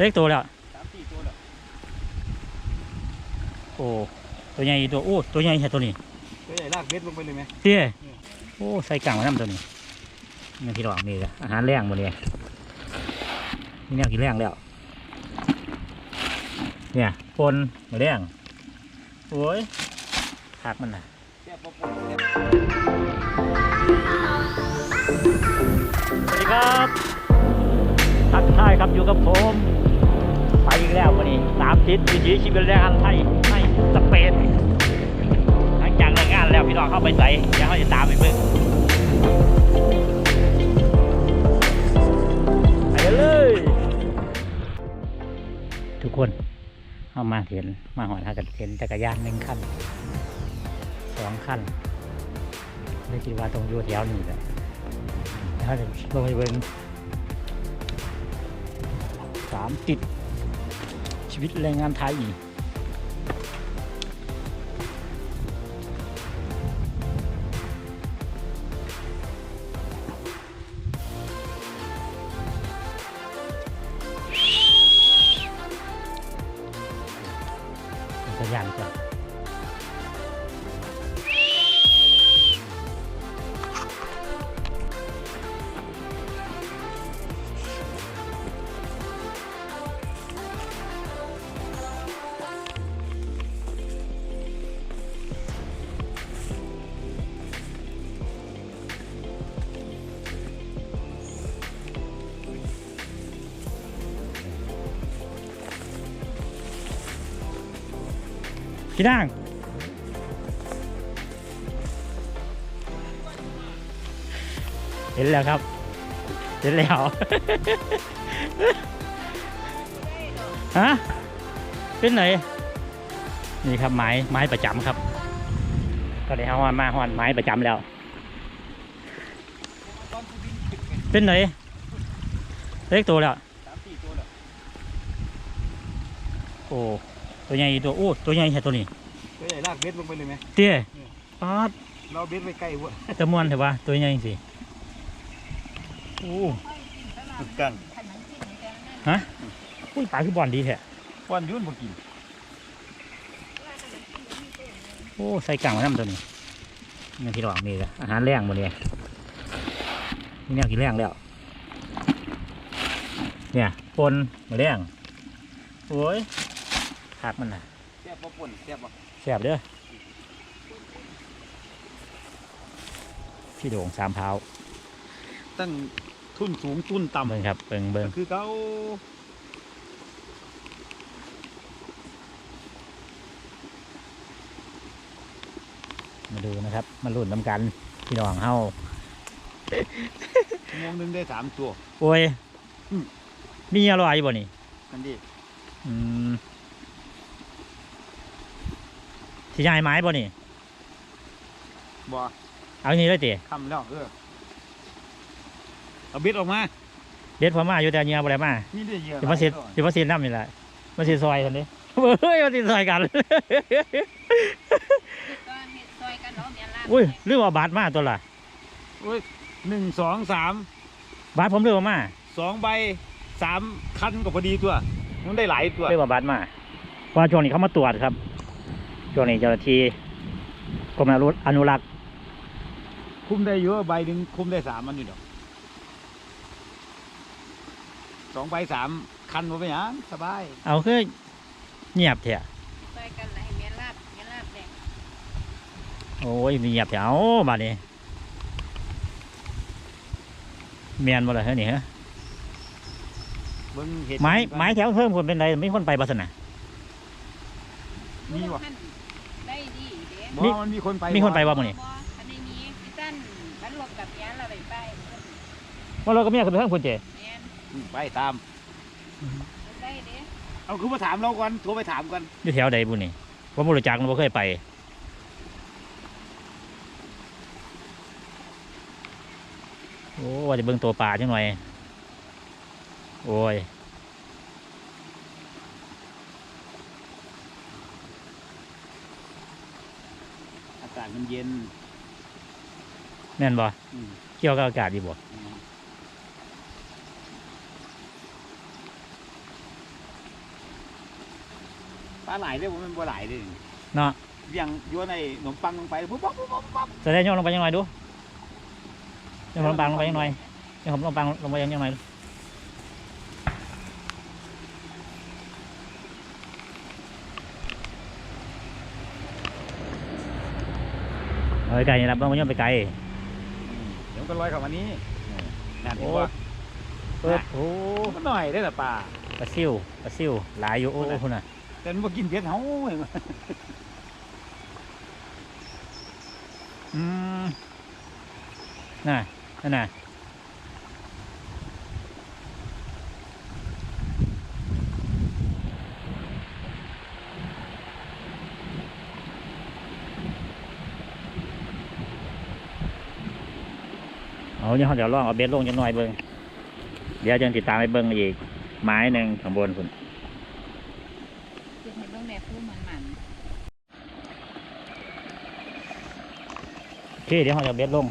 เล็กตัวแล้วสามสี่ตัวแล้วโอ้ตัวใหญ่ตัวโอ้ตัวใหญ่แค่ตัวนี้ตัวใหญ่ลากเบ็ดลงไปเลยไหมเตี้ยโอ้ใส่กลางมาน้ำตัวนี้นี่พี่น้องนี่ละอาหารแรงหมดเลยนี่แนวกินแรงแล้ว เนี่ยปนมาแรงโอ้ยหักมันนะแซ่บปะปนแซ่บสวัสดีครับทักทายครับอยู่กับผมไปอี กแล้ววันนี้สามทิศวิถีชีวิตแรงงานไทยในสเปนหลังจากเลิกงานแล้วพี่น้องเข้าไปใส่เดี๋ยวเขาจะตามไปเบิ่งไปเลย ทุกคนเอามาเห็นมาหอยหากันเห็นจักรยานหนึ่งคันสองคันเลยคิดว่าตรงยู่แถวนี้แหละแล้วเดี๋ยวลงไปเบิ่งสามติด วิตแรงงานไทยสัญญาณก่อย่างก่อน แล้วครับเห็นแล้วฮะเป็นไหนนี่ครับไม้ไม้ประจำครับ ก็ได้เอามาหอนไม้ประจำแล้วตอนกูบินตึกไงเป็นไหนเล็กตัวแล้วสามสี่ตัวแล้วโอ้ตัวใหญ่ตัวโอ้ตัวใหญ่แค่ตัวนี้ตัวใหญ่ ลากเบ็ดลงไปเลยไหมเตี้ยป๊าดเราเบ็ดไปใกล้วัวตะมวนเถอะวะตัวใหญ่สิโอ้กันฮะอุ้ยปลาคือบอลดีแท้วันยุ่นบ่กินโอ้ใส่กลางมาน้ำตัวนี้นี่พี่น้องนี่ละอาหารแรงหมดเลยนี่แนวกินแรงแล้ว เนี่ยปนมาแรงโอ้ยหักมันนะแซ่บปะปนแซ่บปะ แสบเด้อพี่โด่งสามเท้าตั้งทุนสูงทุนต่ำเบิ่งครับเบิ่งเบิ่งก็คือเขามาดูนะครับ มาลุ้นน้ำกันพี่น้องเฮาชั่วโมงหนึงได้สามตัว โอ้ยอืมมีอร่อยบ่นี่นั่นดิอืม สิยายไม้บ่นี่บ่เอาอย่างนี้เลยติคำแล้วเออเอาเบ็ดออกมาเด็ดพอมาอยู่แต่เงียบ่ได้มานี่ได้เยอะสิมาเสียสิมาเสียน้ำนี่แหละมาเสียซอยกันดิเฮ้ยมาเสียซอยกันก็เฮ็ดซอยกันเนาะแม่ลาบอุ้ยลืมเอาบาทมาตัวละโอ้ยหนึ่งสองสามบาทผมลืมเอามาสองใบสามคันก็พอดีตัวมันได้หลายตัวลืมเอาบาทมาเพราะว่าช่วงนี้เขามาตรวจครับ ช่วงนี้เจ้าหน้าที่กรมอนุรักษ์คุมได้เยอะใบหนึ่งคุมได้สามมันอยู่ดอกสองใบสามคันบ่ไปหยังสบายเอาคือเงียบเถอะซอยกันให้แม่ลาบแม่ลาบแดงโอ้ยเงียบเถอะเอาบาดนี้เมียนบ่ล่ะเฮ้ยนี่ฮะเบิ่งเห็ดไม้ไม้แถวเพิ่มคนเป็นไรไม่คนไปบัสนะมีวะได้ดีเด้ บ่มันมีคนไปมีคนไปบ่บ่มื้อนี้บ่อันนี้มีพี่ตั้นพันลบกับยานเราไปไปว่าเราก็เมียขึ้นไปข้างคนเจแม่นอืมไปตามได้เด้เอาคือมาถามเราก่อนโทรไปถามกันอยู่แถวใดบุนี่ผมบ่รู้จักผมบ่เคยไป โอ้ว่าจะเบิ่งตัวปลาจังหน่อย โอ้ย มันเย็นแน่นบ่อืเกี่ยวกับอากาศดีบ่อืปลาไหลได้ผมเป็นปลาไหลด้เนาะเลี้ยงโยนในขนมปังลงไปปุ๊บปุ๊บปุ๊บปั๊บปุ๊บปั๊จะได้โยนลงไปยังไงดูโยนขนมปังลงไปยังไงโยนขนมปังลงไปยังไง เอาไปไกลนี่รับเบิ่งมันโยนไปไกลเดี๋ยวมันก็ลอยเข้ามานี้นั่นโอ้เห็นว่าเปิดโอ้มันหน่อยได้แต่ปลาปลาซิวปลาซิวหลายอยู่โอ้โอ้ คุณน่ะแต่มันบ่กินเผ็ดเฮาเห็นไหมอืมน่ะนั่นน่ะ เอาเนี่ยเขาเดี๋ยวลองเอาเบสลงจังหน่อยเบิ้งเดี๋ยวจะติดตามไปเบิ้งอีก ไม้หนึ่งข้างบนคุณคือให้เบิ่งแม่ผู้มันมันโอเคเดี๋ยวเขาจะเอาเบสลง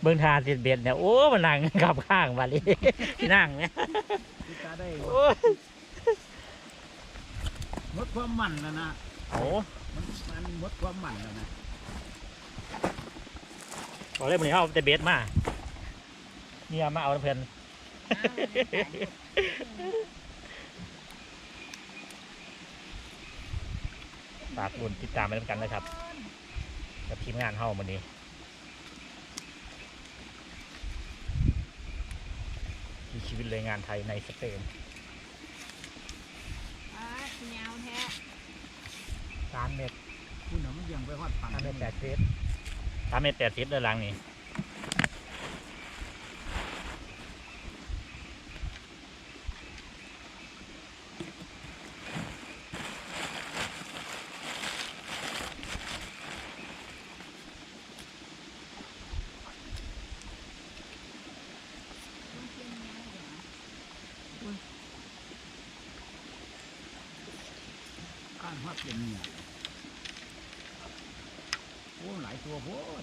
เบิ้งทาติดเบ็ดเนี่ยโอ้มันนั่งกลับข้างบาลีนั่งเนี่ยติดตาได้โอ้ย หมดความมันแล้วนะโอ้มันมันหมดความมันแล้วนะบอกเลยมันนี้เขาเอาแต่เบ็ดมาเนี่ยมาเอาน้ำเพลินฝากบุญติดตามไปด้วยกันนะครับกับทีมงานเฮ้าวันนี้ที่ชีวิตแรงงานไทยในสเปน อ่าสิยาวแท้ สามเมตรคุณน่ะมันยังไปฮอดปังสามเมตรแปดสิบสามเมตรแปดสิบเลยหลังนี้ต้องเพียงยาวเหรอข้างฮอดเป็นเนี่ยโอ้หลาย ตัวโพด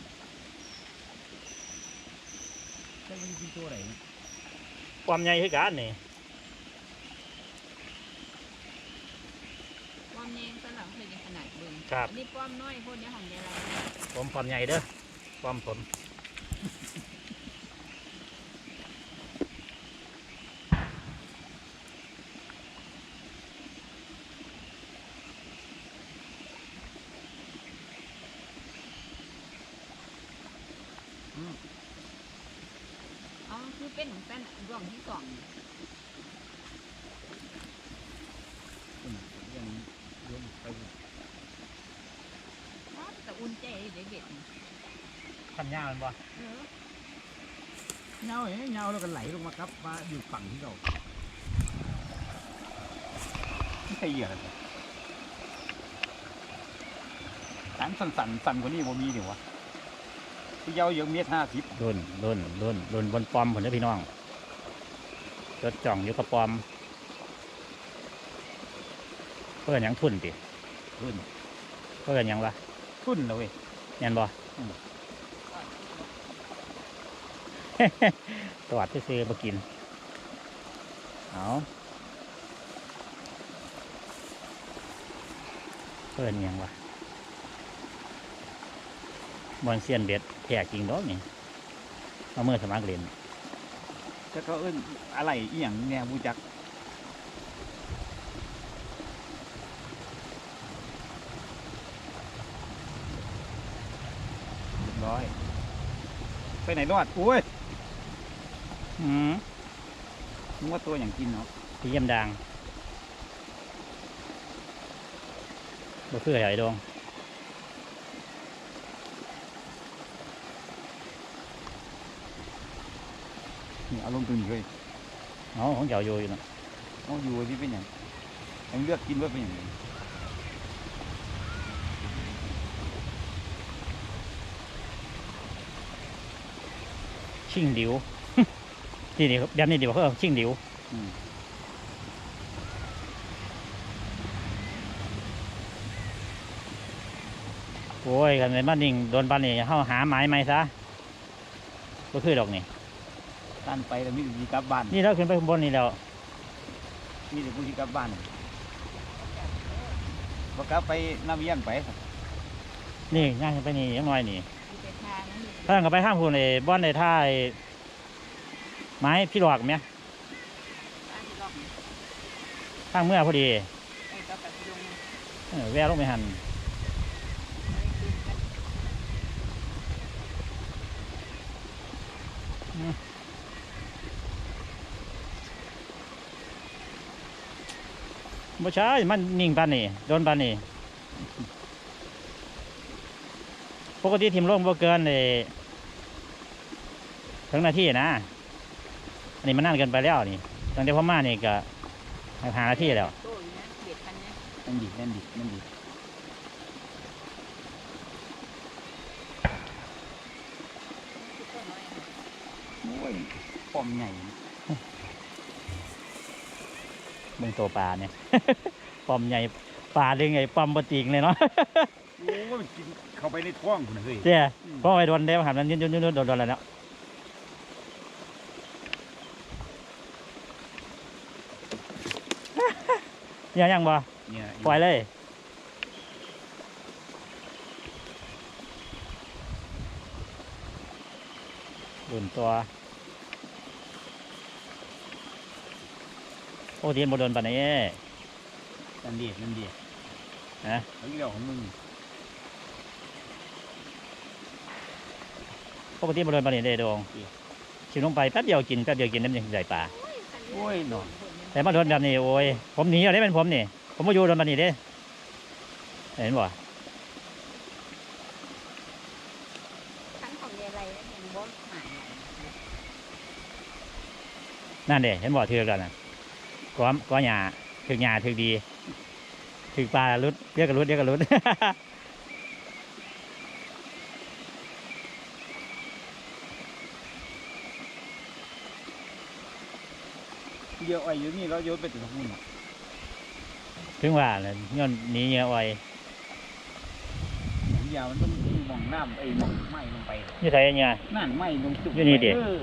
ใช่มันกินตัวไหนความใหญ่คือกันนี่ป้อมแยงสลับเคยยังขนาดเบิ่งครับ อันนี้ป้อมน้อยคนเนี้ยของเดียวเราผมความใหญ่เด้อความผม อ๋อคือเป็นแป้นร่วงที่สอง คุณน่ะยังโยนไป อ๋อแต่อุ่นใจเด็ดเด็ดนี่ ควา มยาวมันบ่เออเงาเอ้ยเงาแล้วก็ไหลลงมาครับมาอยู่ฝั่งที่เราไม่ใช่เหยื่อเลยสันสั่นสั่นสั่นกว่านี้บ่มีเดี๋ยววะที่ยาวเยอะเมตรห้าสิบรุ่นรุ่นรุ่นรุ่นบนปอมผมเด้อพี่น้องรถจ่องอยู่กับปอม เพื่อนหยังทุนติขึ้นเพื่อนหยังวะขึ้นเลยเว้ยแม่นบ่อืม ตวัดซื้อมากิน เอาเพื่อนยังวะบอลเซียนเบ็ดแทกจริงดอกนี่เอามือสมัครเล่นแล้วก็เอิ้นอะไรอีหยังเนี่ยบูจักร้อย ไปไหนรอดโอ้ย อืมมึงว่าตัวอย่างกินเนาะพี่เยี่ยมดังบ่คือไอ้ดงนี่เอาลงตุนเลยเอาของเจ้าอยู่อยู่เนาะเอาอยู่ที่เป็นอย่างยังเลือกกินว่าเป็นอย่างไรชิงดิว ที่นี่แบบนี้ดีกว่าเขาเอาชิงดิวอืมโอ้ยกันในบ้านนิ่งโดนบ้านนี่เฮาหาไม้ไหมซะก็คือดอกนี่ทตันไปแล้วมีแต่ผู้ที่กลับบ้านนี่เราขึ้นไปข้างบนนี่แล้วมีแต่ผู้ที่กลับบ้านบ่กลับไปน้ำเยี่ยงไปนี่ย่างขึ้นไปนี่ยังน้อยนี่มีแต่ทางนั้นอยู่ถ้าเราก็ไปข้ามพูนเลยบ้านในท่าย ไม้พี่หลอกไหมบ้านที่ลอกนี่ข้างเมื่อพอดีแวะลงไปหันไอ้คืนกันบ่ใช่มันนิ่งปานนี่โดนปานนี่ปกติทีมลงบ่เกินเลยถึงนาทีนะ อันนี้มันนานเกินไปแล้วนี่ตั้งแต่พ่อมานี่ก็หานาทีแล้วโต้อยู่นะเบ็ดคันเนี้ยนั่นดินั่นดินั่นดิคือต้นน้อยนะโอ้ยปอมใหญ่เบิ่งตัวปลาเนี่ยปอมใหญ่ปลาเรื่องไงปอมบติงเลยเนาะโอ้ยมันกินเข้าไปในท้องคุณนะเฮ้ยเจ้เพราะไปโดนเด้หันมันยืนยืนยืนโดนโดนแล้วเนาะ ยังยังบ่เนี่ยปล่อยเลยดุนตัวโอ้ทีนบ่โดนปานนี้นั่นดินั่นดิฮะเอาอีกแล้วของมึงปกติบ่โดนปานนี้เด้โดงชิมลงไปแป๊บเดียวกินแป๊บเดียวกินน้ำยังใส่ปลาโอ้ยหนอน แต่มาโดนแบบนี้โอ้ยผมหนีเอาได้เป็นผมนี่ ผมมาอยู่โดนปานนี้เด้เห็นบ่ทั้งของยายไรแล้วยังบ่หมายนั่นเด้เห็นบ่ถือกแล้วนะก้อมก้อหญ้าถือกหญ้าถือกดีถือกปลาลุดเรียกกันลุดเรียกกันลุด เดี๋ยวไอ้อยู่นี่เราโยนไปถึงหุ่นถึงว่าเลยย้อนหนีเงี้ยอ้อยยาวมันต้องมองน้ำไอ้มองไหม้ลงไปอยู่ไทยเนี่ยนั่นไหม้ลงจุกอยู่นี่ดิเออ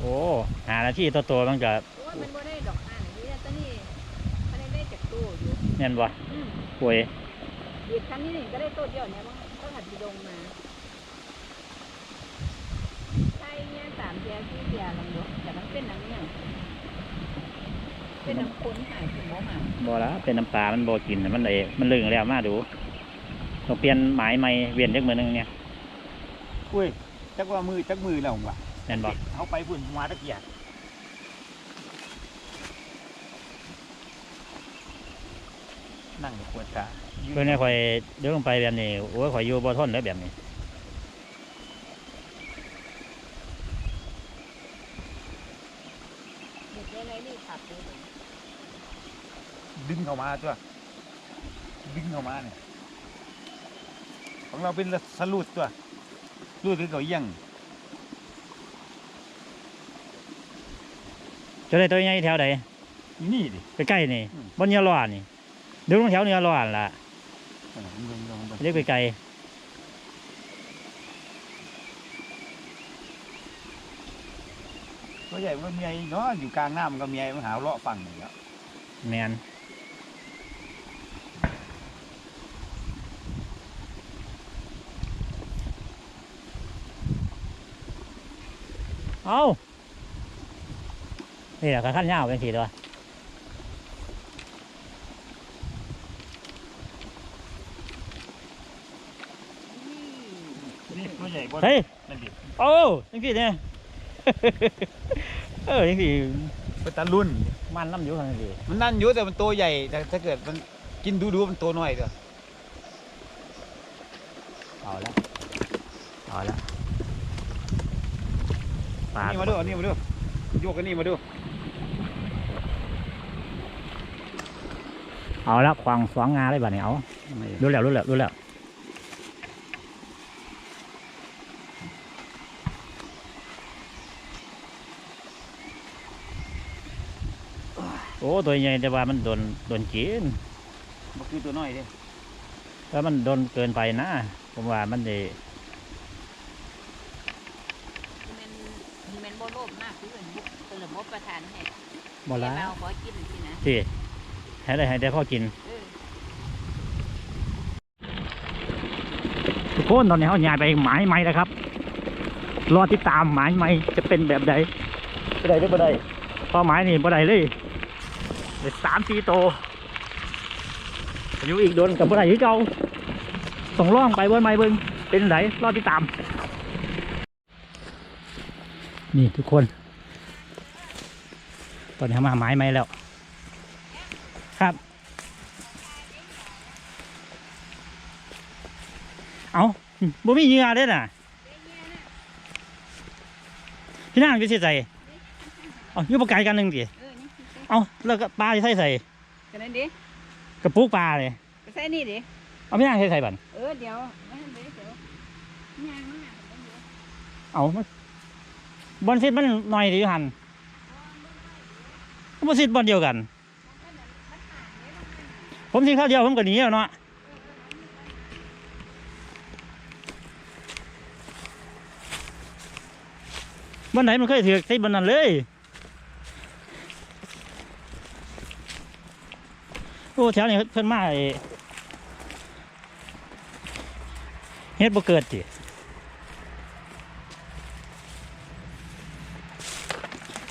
โอ้หานาทีตัวตัวๆมันก็โอ้ยมันบ่ได้ดอกอ่านนี่แต่ตอนนี้มันได้จากตู้อยู่ แน่นบ่อืมป่วยเบ็ดคันนี้นี่ก็ได้ตัวเดียวเนี่ยมันก็หัดดีดงมาใช่เนี่ยสามเดียสี่เดียลองดูแต่มันเป็นน้ำเนี่ยเป็นน้ำข้นหายถึงบ่หายบ่ละเป็นน้ำปลามันบ่กินน่ะมันเลยมันลึงแล้วมาดูต้องเปลี่ยนหมายใหม่เวียนจักมือหนึงเนี่ยอุ้ยจักว่ามือจักมือแล้วว่ะแน่นบ่เขาไปพุ่นมาตะเกียบ นั่งอยู่ปวดขายืนเพื่อนให้ข่อยเดินลงไปแบบนี้โอ้ยข่อยอยู่บ่ทนแล้วแบบนี้เด็กได้ไรนี่ขับเลยดึงเข้ามาตัวดึงเข้ามาเนี่ยของเราเป็นสลูดตัวลูดคือเขาเยี่ยงจะได้ตัวใหญ่แถวใดอยู่นี่ดิใกล้ๆนี่อืมบนเนื้อร้อนนี่ เดี๋ยวลงแถวเนื้อร้อนล่ะเอาล่ะมึงเบิ่งเบิ่งเบิ่งเรียกไปไกลตัวใหญ่มันก็เมียเนาะอยู่กลางน้ำมันก็เมียมันหาเลาะฝั่งอยู่แล้วแมนเอานี่แหละขั้นยาวเป็นสีตัว นี่ตัวใหญ่บ่ เฮ้ยนั่นดิโอ้ยังสีเนี่ยเออยังสีเป็นตาลุ่นมันน้ำอยู่ขนาดนี้มันนั่นอยู่แต่มันตัวใหญ่แต่ถ้าเกิดมันกินดูดูๆมันตัวน้อยเด้อเอาละเอาละปลานี่มาดูเอานี่มาดูโยกกันนี่มาดูเอาละควางสองงาเลยบ้านี้เอารู้แล้วรู้แล้วรู้แล้ว อ้ตัวใหญ่แต่ว่ามันโดนโดนกินมันคือตัวน้อยเด้แล้วมันโดนเกินไปนะผมว่ามันได้มันมันบ่โลภมากคือเป็นบุกเป็นระบบประทานให้บ่ละเราขอกินสินะที่ให้ได้ให้ได้พ่อกินเออทุกคนตอนนี้เขาย้ายไปหมายใหม่แล้วครับ รอติดตามหมายใหม่จะเป็นแบบใดบ่ได้หรือบ่ได้เพอหมายนี่บ่ได้เลย เด็สามสี่โตวอยู่อีกโดนกับบ่ได้คือเก่าส่งร่องไปบนไม้เบิ่งเป็นไหนรอติดตาม นี่ทุกคน ตอนนี้มาหาไม้ไหมแล้ว ครับ เอาบ่มีเหงื่อเด้น่ะพี่นางจะเสียใจเอาอยู่ประกายกันหนึ่งดิเเอาแล้วก็ปลาจะใส่ใส่กันนั้นดิกระปุกปลาเลยก็ใส่นี่ดิเอาพี่นางใส่ใส่บันเออเดี๋ยวไม่ทันเดี๋ยวเดี๋ยวย่างมันหนักมันเดี๋ยวเอามันบอลซิดมันหน่อยดีหันบอลซิดบอลเดียวกัน ผมสิข้าวเดียวผมก็หนีแล้วเนาะบอลไหนมันเคยถือใส่บอลนั้นเลย โอ้แถวนี้เพิ่นมาไอ้เฮ็ดบ่เกิดจิ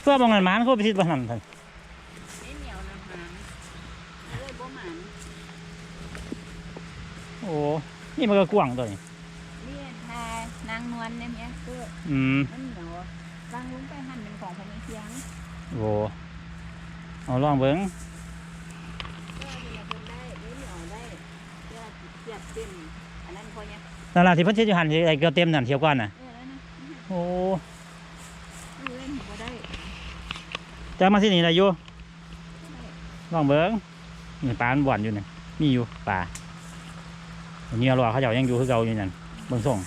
เพื่อมองกันหมานเขาไปทิศบ้านนั่นท่านนี่เหนียวนะหางเลยบ่หมันโอ้นี่มันก็กว้างตัวนี้นี่ทานางนวลเนี่ยเนี่ยคืออืมมันเหนียวบางลุงไปหั่นเป็นของพนักเคียงโอ้เอาลองเบิ้ง ก็เดี๋ยวเพิ่นได้เดี๋ยวเหนียวได้เดี๋ยวเสียบเต็มอันนั้นพอเนี่ยนั่นล่ะที่เพิ่นเฮ็ดอยู่หันสิไอ้เกลือเต็มนั่นเที่ยวก่อนน่ะเออแล้วนะโอ้เออเล่นบ่ได้จะมาที่นี่ได้อยู่ลองเบิ้งนี่ปลามันบ่อนอยู่นี่มีอยู่ปลาอันนี้รอเขาเจ้ายังอยู่คือเก่าอยู่นั่นเบิ่งส่ง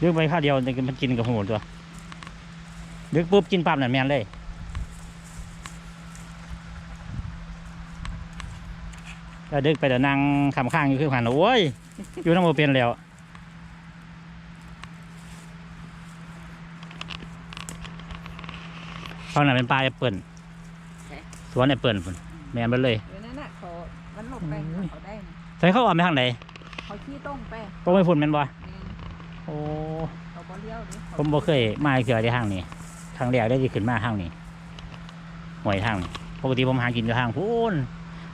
ดึกไปข้าวเดียวมันกินกับหูตัวดึกปุ๊บกินปั๊บนั่นแม่นเลย ก็ดึกไปเดี๋ยวนั่งคำข้างอยู่คือผ่านโอ้ย อยู่น้ำโมเป็นแล้วฟังนั้นเป็นปลาแอปเปิลสวนแอปเปิลพุ่นแม่นไปเลยเดี๋ยวนั้นน่ะเขามันหลบไปอืมเขาได้นะใส่เข้าออกไปทางไหนเขาขี้ต้มไปก็ไม่พุ่นแม่นบ่นี่โอ้เขาบ่เลี้ยวดิผมบ่เคยมาเกี่ยวในทางนี้ทางแรกได้ที่ขึ้นมาทางนี้หวยทางนี้ปกติผมหากินอยู่ทางพูน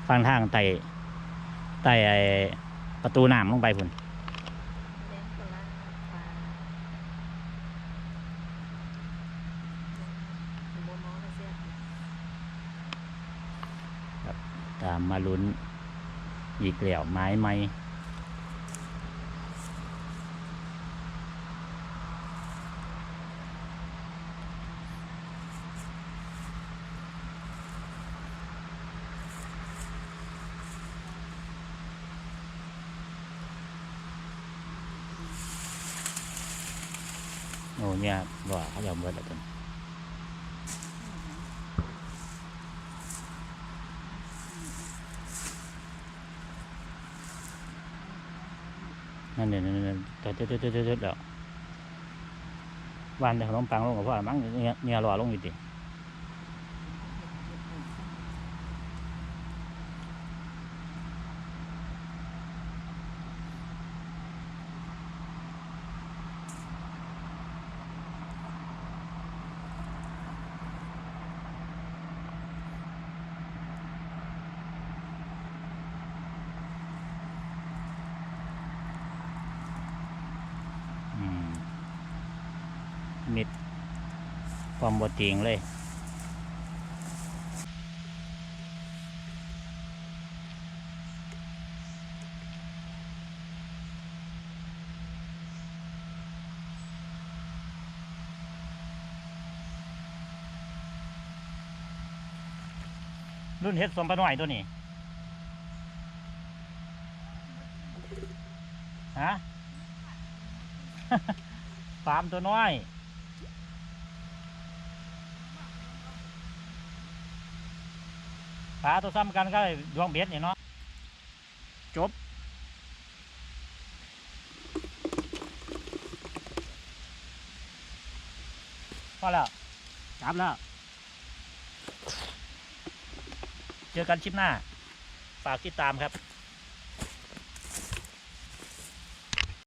ฟังทางไต่ ใต่ไอ้ประตูน้ำลงไปพุ่นตามมาลุ้นอีกแล้วไม้ไม้ โอ้เนี่ยว่าเขาจะเอาเบิดแล้วกันนั่นเนี่ยนั่นเนี่ยเด็ดเด็ดเด็ดเด็ดเด็ดแล้ววันเดี๋ยวขนมปังลงกับพ่อละมั้งเนี่ยเนี่ยรอลงอยู่ดิ อืมมิด ความบดจริงเลยรุ่นเฮ็ดสมปน่อยตัวนี้ ฮะฟาร์มตัวน้อย ขาตัวซ้ำกันก็ดวงเบ็ดนี่เนาะจบพอแล้วจับแล้ว เจอกันคลิปหน้า ฝากติดตามครับ